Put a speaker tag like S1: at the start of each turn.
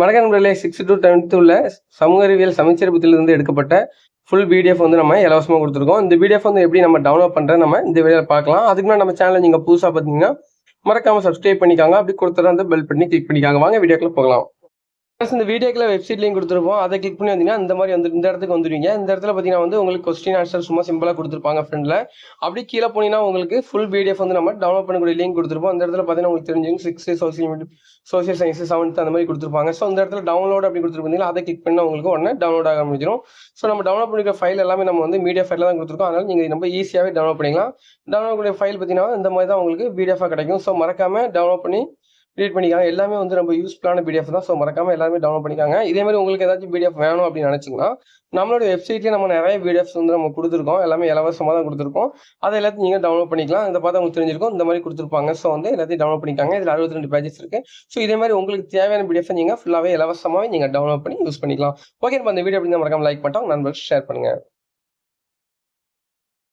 S1: வணக்க நண்பர்களே. Six to tenth உள்ள சமூக அறிவியல் சமச்சீர் புத்திலிருந்து எடுக்கப்பட்ட ஃபுல் பிடிஎஃப் வந்து நம்ம இலவசமாக கொடுத்துருக்கோம். இந்த பிடிஎஃப் வந்து எப்படி நம்ம டவுன்லோட் பண்ணுறது நம்ம இந்த வீடியோவில் பார்க்கலாம். அதுக்கு முன்னாடி நம்ம சேனலில் நீங்கள் புதுசாக பார்த்தீங்கன்னா மறக்காமல் சப்ஸ்கிரைப் பண்ணிக்காங்க. அப்படி கொடுத்துட்டு அந்த பெல் பண்ணி கிளிக் பண்ணிக்காங்க. வாங்க வீடியோக்குள்ள போகலாம். இந்த வீடியோக்கில் வெப்சைட்லையும் கொடுத்துருப்போம். அதை கிளிக் பண்ணி வந்தீங்கன்னா இந்த மாதிரி வந்து இந்த இடத்துக்கு வந்துடுவீங்க இந்த இடத்துல பார்த்தீங்கன்னா வந்து உங்களுக்கு கொஸ்டின் ஆன்சர் சும்மா சிம்பிளாக கொடுத்துருப்பாங்க ஃப்ரெண்டில் அப்படி கீழே போனீங்கன்னா உங்களுக்கு ஃபுல் பிடிஎஃப் வந்து நம்ம டவுன்லோட் பண்ணக்கூடிய லிங்க் கொடுத்துருப்போம். அந்த இடத்துல பார்த்தீங்கன்னா உங்களுக்கு தெரிஞ்சுங்க six social media social science seventh அந்த மாதிரி கொடுத்துருப்பாங்க. ஸோ அந்த இடத்துல டவுன்லோட் அப்படி கொடுத்துருப்பீங்களா அதை கிளிக் பண்ணால் உங்களுக்கு உடனே டவுன்லோட் ஆக முடிஞ்சிடும் ஸோ நம்ம டவுன்லோட் பண்ணிக்கிற ஃபைல் எல்லாமே நம்ம வந்து மீடியா ஃபைலில் தான் கொடுத்துருக்கோம். அதனால நீங்கள் ரொம்ப ஈஸியாகவே டவுன்லோட் பண்ணிக்கலாம். டவுன்லோட் பண்ணி ஃபைல் பார்த்தீங்கன்னா இந்த மாதிரி தான் உங்களுக்கு பிடிஎஃபாக கிடைக்கும். ஸோ மறக்காமல் டவுன்லோட் பண்ணி ரீட் பண்ணிக்காங்க. எல்லாமே வந்து ரொம்ப யூஸ்ஃபுல்லான பிடிஎஃப் தான். ஸோ மறக்காம எல்லாருமே டவுன்லோட் பண்ணிக்காங்க. இதே மாதிரி உங்களுக்கு ஏதாச்சும் பிடிஎஃப் வேணும் அப்படின்னு நினச்சிங்கன்னா நம்மளோட வெப்சைட்லேயே நம்ம நிறைய பிடிஎஃப்ஸ் வந்து நம்ம கொடுத்துருக்கோம். எல்லாமே இலவசமாக தான் கொடுத்துருக்கோம். அதை எல்லாத்தையும் நீங்கள் டவுன்லோட் பண்ணிக்கலாம். இதை பார்த்து உங்களுக்கு தெரிஞ்சிருக்கும். இந்த மாதிரி கொடுத்துருப்பாங்க. ஸோ வந்து எல்லாத்தையும் டவுன்லோட் பண்ணிக்காங்க. இதில் அறுபத்தி ரெண்டு பேஜஸ் இருக்கு. ஸோ இதே மாதிரி உங்களுக்கு தேவையான பிடிஎஃப் நீங்கள் ஃபுல்லாகவே இலவசமாகவே நீங்கள் டவுன்லோட் பண்ணி யூஸ் பண்ணிக்கலாம். ஓகே நம்ம அந்த வீடியோ அப்படி மறக்காம லைக் பண்ணிட்டோம். நண்பர்கள் ஷேர் பண்ணுங்கள்